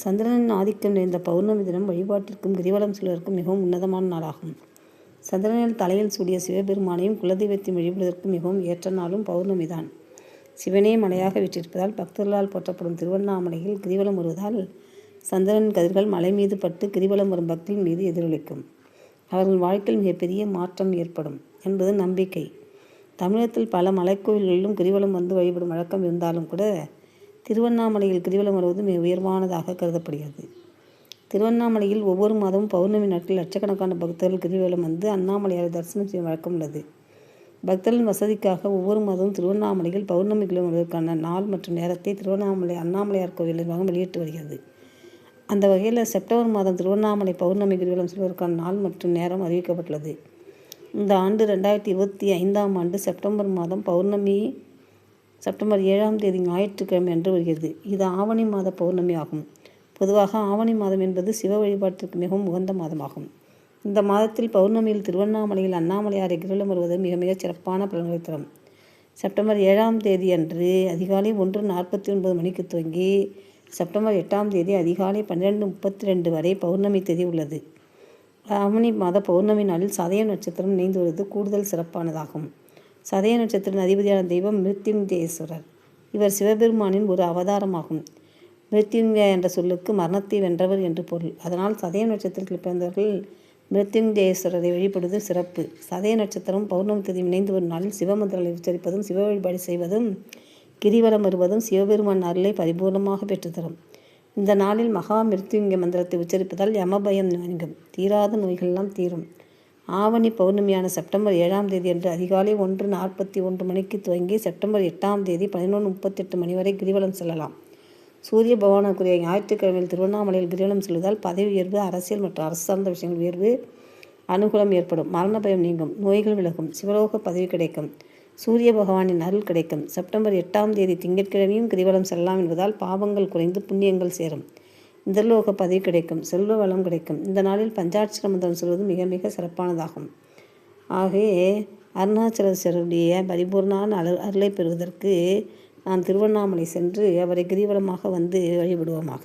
சந்திரனின் ஆதிக்கம் நிறைந்த பௌர்ணமி தினம் வழிபாட்டிற்கும் கிரிவலம் செல்வதற்கும் மிகவும் உன்னதமான நாளாகும். சந்திரனில் தலையில் சூடிய சிவபெருமானையும் குலதெய்வத்தையும் வழிபடுவதற்கு மிகவும் ஏற்ற நாளும் பௌர்ணமி தான். சிவனே மலையாக விற்றிருப்பதால் பக்தர்களால் போற்றப்படும் திருவண்ணாமலையில் கிரிவலம் வருவதால் சந்திரன் கதிர்கள் மலை மீது பட்டு கிரிவலம் வரும் பக்தியின் மீது எதிரொலிக்கும். அவர்கள் வாழ்க்கையில் மிகப்பெரிய மாற்றம் ஏற்படும் என்பது நம்பிக்கை. தமிழகத்தில் பல மலைக்கோவில்களிலும் கிரிவலம் வந்து வழிபடும் வழக்கம் இருந்தாலும் கூட திருவண்ணாமலையில் கிரிவலம் வருவது மிக உயர்வானதாக கருதப்படுகிறது. திருவண்ணாமலையில் ஒவ்வொரு மாதமும் பௌர்ணமி நாட்களில் லட்சக்கணக்கான பக்தர்கள் கிரிவலம் வந்து அண்ணாமலையாரை தரிசனம் செய்யும் வழக்கம் உள்ளது. பக்தர்களின் வசதிக்காக ஒவ்வொரு மாதமும் திருவண்ணாமலையில் பௌர்ணமி கிரிவலம் வருவதற்கான நாள் மற்றும் நேரத்தை திருவண்ணாமலை அண்ணாமலையார் கோவில் நிர்வாகம் வெளியிட்டு வருகிறது. அந்த வகையில் செப்டம்பர் மாதம் திருவண்ணாமலை பௌர்ணமி கிரிவலம் செல்வதற்கான நாள் மற்றும் நேரம் அறிவிக்கப்பட்டுள்ளது. இந்த ஆண்டு ரெண்டாயிரத்தி இருபத்தி ஐந்தாம் ஆண்டு செப்டம்பர் மாதம் பௌர்ணமி செப்டம்பர் ஏழாம் தேதி ஞாயிற்றுக்கிழமை அன்று வருகிறது. இது ஆவணி மாத பௌர்ணமி ஆகும். பொதுவாக ஆவணி மாதம் என்பது சிவ வழிபாட்டிற்கு மிகவும் உகந்த மாதமாகும். இந்த மாதத்தில் பௌர்ணமியில் திருவண்ணாமலையில் அண்ணாமலையாரை கிரிவலம் வருவது மிக மிகச் சிறப்பான பலன்களை தரும். செப்டம்பர் ஏழாம் தேதி அன்று அதிகாலை ஒன்று நாற்பத்தி ஒன்பது மணிக்கு துவங்கி செப்டம்பர் எட்டாம் தேதி அதிகாலை பன்னிரெண்டு முப்பத்தி ரெண்டு வரை பௌர்ணமி தேதி உள்ளது. ஆவணி மாத பௌர்ணமி நாளில் சதய நட்சத்திரம் இணைந்து வருவது கூடுதல் சிறப்பானதாகும். சதய நட்சத்திரத்தின் அதிபதியான தெய்வம் மிருத்யுஞ்சயேஸ்வரர். இவர் சிவபெருமானின் ஒரு அவதாரமாகும். மிருத்யுஞ்சய என்ற சொல்லுக்கு மரணத்தை வென்றவர் என்று பொருள். அதனால் சதய நட்சத்திரத்தில் பிறந்தவர்கள் மிருத்யுஞ்சயேஸ்வரரை வழிபடுவது சிறப்பு. சதய நட்சத்திரம் பௌர்ணமி தேதி இணைந்து வரும் நாளில் சிவமந்திரங்களை உச்சரிப்பதும் சிவ வழிபாடு செய்வதும் கிரிவலம் வருவதும் சிவபெருமான் அருளை பரிபூர்ணமாக பெற்றுத்தரும். இந்த நாளில் மகா மிருத்யுங்க மந்திரத்தை உச்சரிப்பதால் யமபயம் நீங்கும். தீராத நோய்களெல்லாம் தீரும். ஆவணி பௌர்ணமியான செப்டம்பர் ஏழாம் தேதி அன்று அதிகாலை ஒன்று நாற்பத்தி ஒன்று மணிக்கு துவங்கி செப்டம்பர் எட்டாம் தேதி பதினொன்று முப்பத்தெட்டு மணி வரை கிரிவலம் செல்லலாம். சூரிய பகவானுக்குரிய ஞாயிற்றுக்கிழமையில் திருவண்ணாமலையில் கிரிவலம் செல்வதால் பதவி உயர்வு அரசியல் மற்றும் அரசு சார்ந்த விஷயங்கள் உயர்வு அனுகூலம் ஏற்படும். மரண பயம் நீங்கும். நோய்கள் விலகும். சிவலோக பதவி கிடைக்கும். சூரிய பகவானின் அருள் கிடைக்கும். செப்டம்பர் எட்டாம் தேதி திங்கட்கிழமையும் கிரிவலம் செல்லலாம் என்பதால் பாவங்கள் குறைந்து புண்ணியங்கள் சேரும். இந்தலோக பதவி கிடைக்கும் செல்வ வளம் கிடைக்கும். இந்த நாளில் பஞ்சாட்சர மந்திரம் சொல்வது மிக மிக சிறப்பானதாகும். ஆகவே அருணாச்சலேஸ்வரருடைய பரிபூர்ணான அரு அருளை பெறுவதற்கு நான் திருவண்ணாமலை சென்று அவரை கிரிவலமாக வந்து வழிபடுவோமாக.